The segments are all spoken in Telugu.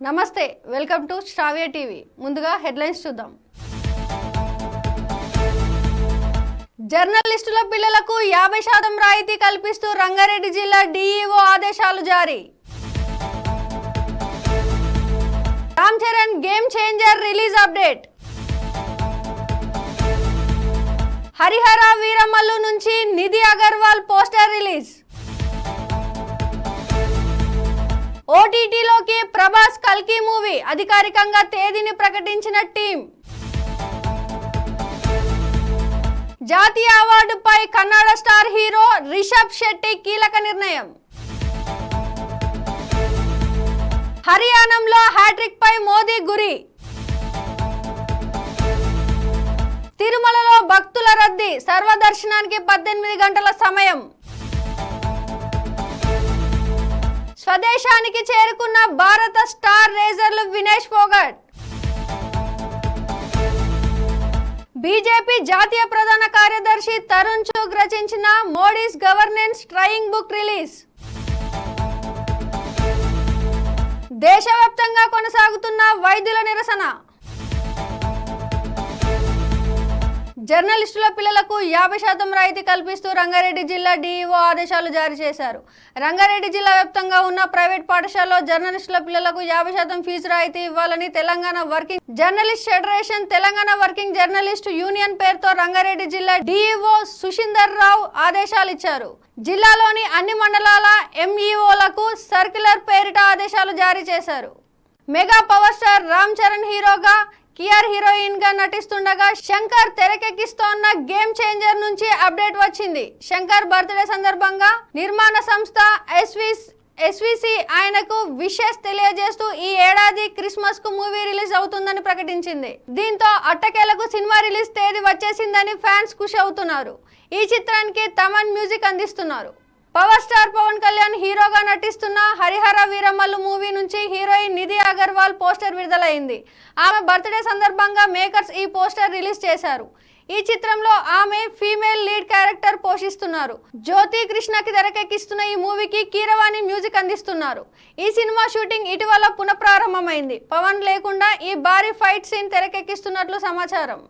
నమస్తే వెల్కమ్ టు శ్రావ్య టీవీ. ముందుగా హెడ్లైన్స్ చూద్దాం. జర్నలిస్టుల పిల్లలకు యాభై శాతం రాయితీ కల్పిస్తూ రంగారెడ్డి జిల్లా డీఈఓ ఆదేశాలు జారీ. Ram Charan game changer release update. Harihara Veeramallu నుంచి నిధి అగర్వాల్ పోస్టర్ రిలీజ్. ఓటీటీలోకి ప్రభాస్ కల్కి మూవీ అధికారికంగా తేదీని ప్రకటించిన టీం. జాతీయ అవార్డుపై కన్నడ స్టార్ హీరో రిషబ్ శెట్టి కీలక నిర్ణయం. హర్యానంలో హ్యాట్రిక్ పై మోదీ గురి. తిరుమలలో భక్తుల రద్దీ సర్వదర్శనానికి పద్దెనిమిది గంటల సమయం. స్వదేశానికి చేరుకున్న భారత స్టార్ రేజర్లు వినేష్ ఫోగట్. బీజేపీ జాతీయ ప్రధాన కార్యదర్శి తరుణ్ చూగ్ రచించిన Modi's governance triumph book release. దేశవ్యాప్తంగా కొనసాగుతున్న వైద్యుల నిరసన. జర్నలిస్టుల పిల్లలకు యాభై శాతం రాయితీ కల్పిస్తూ రంగారెడ్డి జిల్లా డీఈఓ ఆదేశాలు జారీ చేశారు. రంగారెడ్డి జిల్లా వ్యాప్తంగా ఉన్న ప్రైవేట్ పాఠశాలలో జర్నలిస్టుల పిల్లలకు యాభై శాతం ఫీజు రాయితీ ఇవ్వాలని Telangana working journalist federation Telangana working journalist union పేరుతో రంగారెడ్డి జిల్లా డీఈఓ సుషిందర్ రావు ఆదేశాలు ఇచ్చారు. జిల్లాలోని అన్ని మండలాల ఎంఈఓలకు సర్క్యులర్ పేరిట ఆదేశాలు జారీ చేశారు. Mega power star Ram Charan హీరోగా కియార్ హీరోయిన్గా నటిస్తుండగా శంకర్ తెరకెక్కిస్తోన్న గేమ్ చేంజర్ నుంచి అప్డేట్ వచ్చింది. శంకర్ బర్త్డే సందర్భంగా నిర్మాణ సంస్థ ఎస్విస్ ఎస్విసి ఆయనకు విషెస్ తెలియజేస్తూ ఈ ఏడాది క్రిస్మస్కు మూవీ రిలీజ్ అవుతుందని ప్రకటించింది. దీంతో అట్టకేలకు సినిమా రిలీజ్ తేదీ వచ్చేసిందని ఫ్యాన్స్ ఖుషి అవుతున్నారు. ఈ చిత్రానికి తమన్ మ్యూజిక్ అందిస్తున్నారు. పవర్ స్టార్ పవన్ కళ్యాణ్ హీరోగా నటిస్తున్న హరిహర వీరమల్లు మూవీ నుంచి హీరోయిన్ నిధి అగర్వాల్ పోస్టర్ విడుదలైంది. ఆమె బర్త్డే సందర్భంగా మేకర్స్ ఈ పోస్టర్ రిలీజ్ చేశారు. ఈ చిత్రంలో ఆమె ఫీమేల్ లీడ్ క్యారెక్టర్ పోషిస్తున్నారు. జ్యోతి కృష్ణకి తెరకెక్కిస్తున్న ఈ మూవీకి కీరవాణి మ్యూజిక్ అందిస్తున్నారు. ఈ సినిమా షూటింగ్ ఇటీవల పునఃప్రారంభమైంది. పవన్ లేకుండా ఈ భారీ ఫైట్ సీన్ తెరకెక్కిస్తున్నట్లు సమాచారం.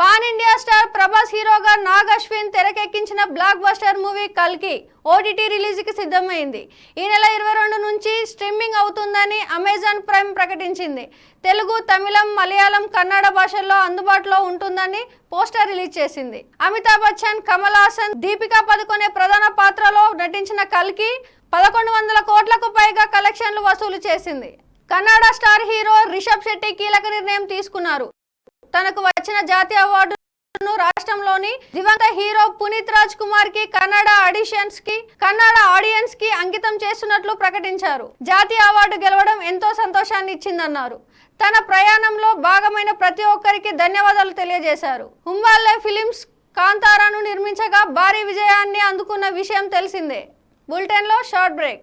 పాన్ ఇండియా స్టార్ ప్రభాస్ హీరోగా నాగ్ అశ్విన్ తెరకెక్కించిన బ్లాక్ బస్టర్ మూవీ కల్కి ఓటీటీ రిలీజ్కి సిద్ధమైంది. ఈ నెల ఇరవై రెండు నుంచి స్ట్రీమింగ్ అవుతుందని అమెజాన్ ప్రైమ్ ప్రకటించింది. తెలుగు తమిళం మలయాళం కన్నడ భాషల్లో అందుబాటులో ఉంటుందని పోస్టర్ రిలీజ్ చేసింది. అమితాబ్ బచ్చన్ కమల్ హాసన్ దీపికా పదుకొనే ప్రధాన పాత్రలో నటించిన కల్కి పదకొండు వందల కోట్లకు పైగా కలెక్షన్లు వసూలు చేసింది. కన్నడ స్టార్ హీరో రిషబ్ శెట్టి కీలక నిర్ణయం తీసుకున్నారు. తనకు వచ్చిన జాతీయ అవార్డును రాష్ట్రంలోని దివంగత హీరో పునీత్ రాజ్ కుమార్కి కన్నడ ఆడిషన్స్కి కన్నడ ఆడియన్స్కి అంకితం చేస్తున్నట్లు ప్రకటించారు. జాతీయ అవార్డు గెలవడం ఎంతో సంతోషాన్ని ఇచ్చిందన్నారు. తన ప్రయాణంలో భాగమైన ప్రతి ఒక్కరికి ధన్యవాదాలు తెలియజేశారు. హుంబాల్లే ఫిలిమ్స్ కాంతారాను నిర్మించగా భారీ విజయాన్ని అందుకున్న విషయం తెలిసిందే. బులెటిన్లో షార్ట్ బ్రేక్.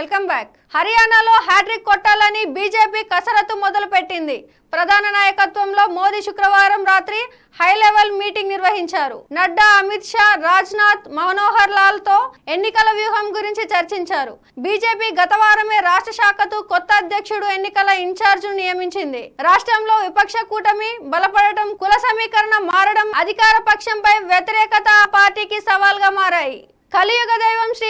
Welcome back. హర్యానాలో హ్యాట్రిక్ కొట్టాలని బీజేపీ కసరత్తు మొదలుపెట్టింది. ప్రధాన నాయకత్వంలో మోదీ శుక్రవారం రాత్రి హై లెవెల్ మీటింగ్ నిర్వహించారు. నడ్డా అమిత్ షా రాజ్నాథ్ మనోహర్ లాల్తో ఎన్నికల వ్యూహం గురించి చర్చించారు. బీజేపీ గత వారమే రాష్ట్ర శాఖకు కొత్త అధ్యక్షుడు ఎన్నికల ఇన్ఛార్జ్ నియమించింది. రాష్ట్రంలో విపక్ష కూటమి బలపడటం కుల సమీకరణ మారడం అధికార పక్షంపై వ్యతిరేకత పార్టీకి సవాల్గా మారాయి. కలియుగ దైవం శ్రీ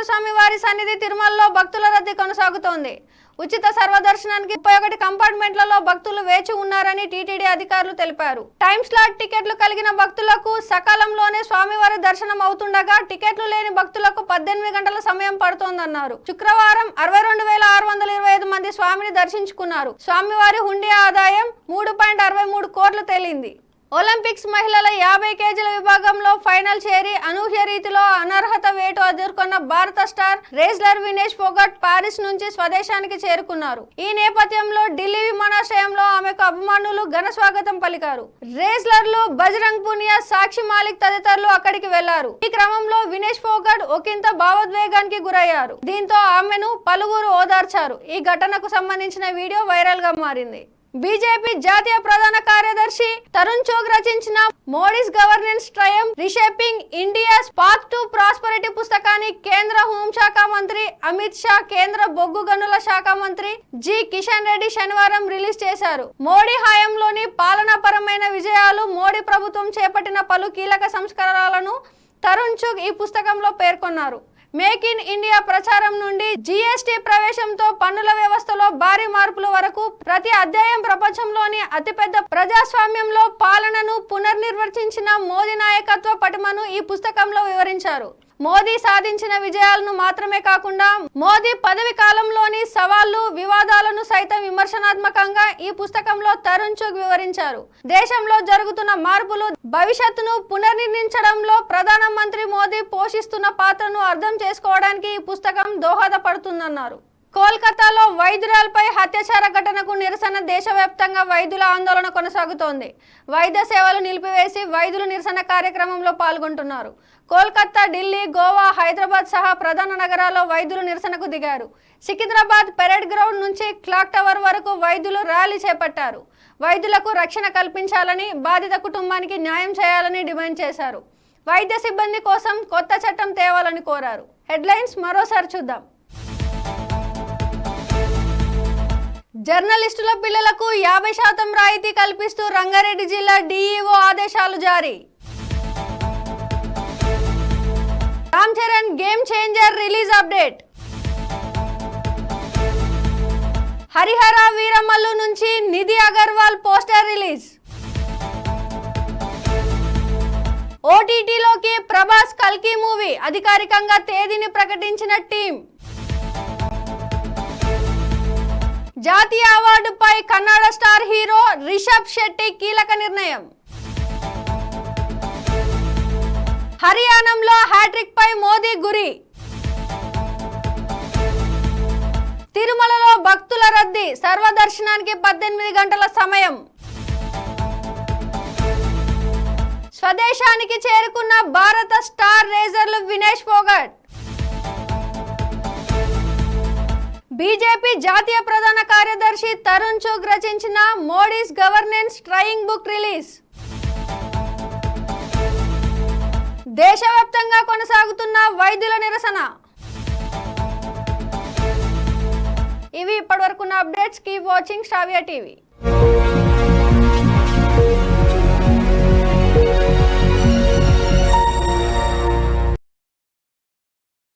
వెంకటేశ్వర స్వామి వారి సన్నిధి తిరుమలలో భక్తుల రద్దీ కొనసాగుతోంది. ఉచిత సర్వదర్శనానికి ముప్పై ఒకటి కంపార్ట్మెంట్లలో భక్తులు వేచి ఉన్నారని టీటీడీ అధికారులు తెలిపారు. టైం స్లాట్ టికెట్లు కలిగిన భక్తులకు సకాలంలోనే స్వామివారి దర్శనం అవుతుండగా టికెట్లు లేని భక్తులకు పద్దెనిమిది గంటల సమయం పడుతోందన్నారు. శుక్రవారం అరవై రెండు వేల ఆరు వందల ఇరవై ఐదు మంది స్వామిని దర్శించుకున్నారు. స్వామివారి హుండీ ఆదాయం మూడు పాయింట్ అరవై మూడు కోట్లు తేలింది. ఒలింపిక్స్ మహిళల యాభై కేజీల విభాగంలో ఫైనల్ చేరి అనూహ్య రీతిలో అనర్హత వేటు ఎదుర్కొన్న భారత star wrestler Vinesh Phogat Paris నుంచి స్వదేశానికి చేరుకున్నారు. ఈ నేపథ్యంలో ఢిల్లీ విమానాశ్రయంలో ఆమెకు అభిమానులు ఘన స్వాగతం పలికారు. రేస్లర్లు బజరంగ్ పునియా సాక్షి మాలిక్ తదితరులు అక్కడికి వెళ్ళారు. ఈ క్రమంలో వినేష్ ఫోగట్ ఒకంత భావోద్వేగానికి గురయ్యారు. దీంతో ఆమెను పలువురు ఓదార్చారు. ఈ ఘటనకు సంబంధించిన వీడియో వైరల్గా మారింది. బీజేపీ జాతీయ ప్రధాన కార్యదర్శి తరుణ్ చోగ్ రచించిన Modi's governance triumph reshaping India's path to prosperity పుస్తకాన్ని కేంద్ర హోంశాఖ మంత్రి అమిత్ షా కేంద్ర బొగ్గు గనుల శాఖ మంత్రి జి కిషన్ రెడ్డి శనివారం రిలీజ్ చేశారు. మోడీ హయాంలోని పాలనాపరమైన విజయాలు మోడీ ప్రభుత్వం చేపట్టిన పలు కీలక సంస్కరణలను తరుణ్ చుగ్ ఈ పుస్తకంలో పేర్కొన్నారు. మేక్ ఇన్ ఇండియా ప్రచారం నుండి జీఎస్టీ ప్రవేశంతో పన్నుల వ్యవస్థలో భారీ మార్పుల వరకు ప్రతి అధ్యాయం ప్రపంచంలోని అతిపెద్ద ప్రజాస్వామ్యంలో పాలనను పునర్నిర్వచించిన మోదీ నాయకత్వ పటిమను ఈ పుస్తకంలో వివరించారు. మోదీ సాధించిన విజయాలను మాత్రమే కాకుండా మోదీ పదవి కాలంలోని సవాళ్ళు వివాదాలను సైతం విమర్శనాత్మకంగా ఈ పుస్తకంలో తరుణ్ చుగ్ వివరించారు. దేశంలో జరుగుతున్న మార్పులు భవిష్యత్తును పునర్నిర్మించడంలో ప్రధానమంత్రి మోదీ పోషిస్తున్న పాత్రను అర్థం చేసుకోవడానికి ఈ పుస్తకం దోహదపడుతుందన్నారు. కోల్కతాలో వైద్యురాలపై అత్యాచార ఘటనకు నిరసన దేశవ్యాప్తంగా వైద్యుల ఆందోళన కొనసాగుతోంది. వైద్య సేవలు నిలిపివేసి వైద్యులు నిరసన కార్యక్రమంలో పాల్గొంటున్నారు. కోల్కతా ఢిల్లీ గోవా హైదరాబాద్ సహా ప్రధాన నగరాల్లో వైద్యులు నిరసనకు దిగారు. సికింద్రాబాద్ పెరేడ్ గ్రౌండ్ నుంచి క్లాక్ టవర్ వరకు వైద్యులు ర్యాలీ చేపట్టారు. వైద్యులకు రక్షణ కల్పించాలని బాధిత కుటుంబానికి న్యాయం చేయాలని డిమాండ్ చేశారు. వైద్య సిబ్బంది కోసం కొత్త చట్టం తేవాలని కోరారు. హెడ్లైన్స్ మరోసారి చూద్దాం. జర్నలిస్టుల పిల్లలకు యాభై శాతం రాయితీ కల్పిస్తూ రంగారెడ్డి జిల్లా డీఈఓ ఆదేశాలు జారీ. Ram Charan game changer release update. Harihara Veeramallu నుంచి నిధి అగర్వాల్ పోస్టర్ రిలీజ్. ఓటీటీలోకి ప్రభాస్ కల్కి మూవీ అధికారికంగా తేదీని ప్రకటించిన టీం జాతీయ అవార్డుపై కన్నడ స్టార్ హీరో రిషబ్ శెట్టి కీలక నిర్ణయం. హర్యానంలో హ్యాట్రిక్ పై మోదీ గురి. తిరుమలలో భక్తుల రద్దీ సర్వదర్శనానికి పద్దెనిమిది గంటల సమయం. స్వదేశానికి చేరుకున్న భారత స్టార్ రేజర్లు వినేష్ ఫోగట్. బీజేపీ జాతీయ ప్రధాన కార్యదర్శి తరుణ్ చుగ్ రచించిన Modi's governance triumph book release. దేశవ్యాప్తంగా కొనసాగుతున్న వైద్యుల నిరసన. ఇవి ఇప్పటివరకున్న అప్డేట్స్ కీప్ వాచింగ్ స్టావియా టీవీ.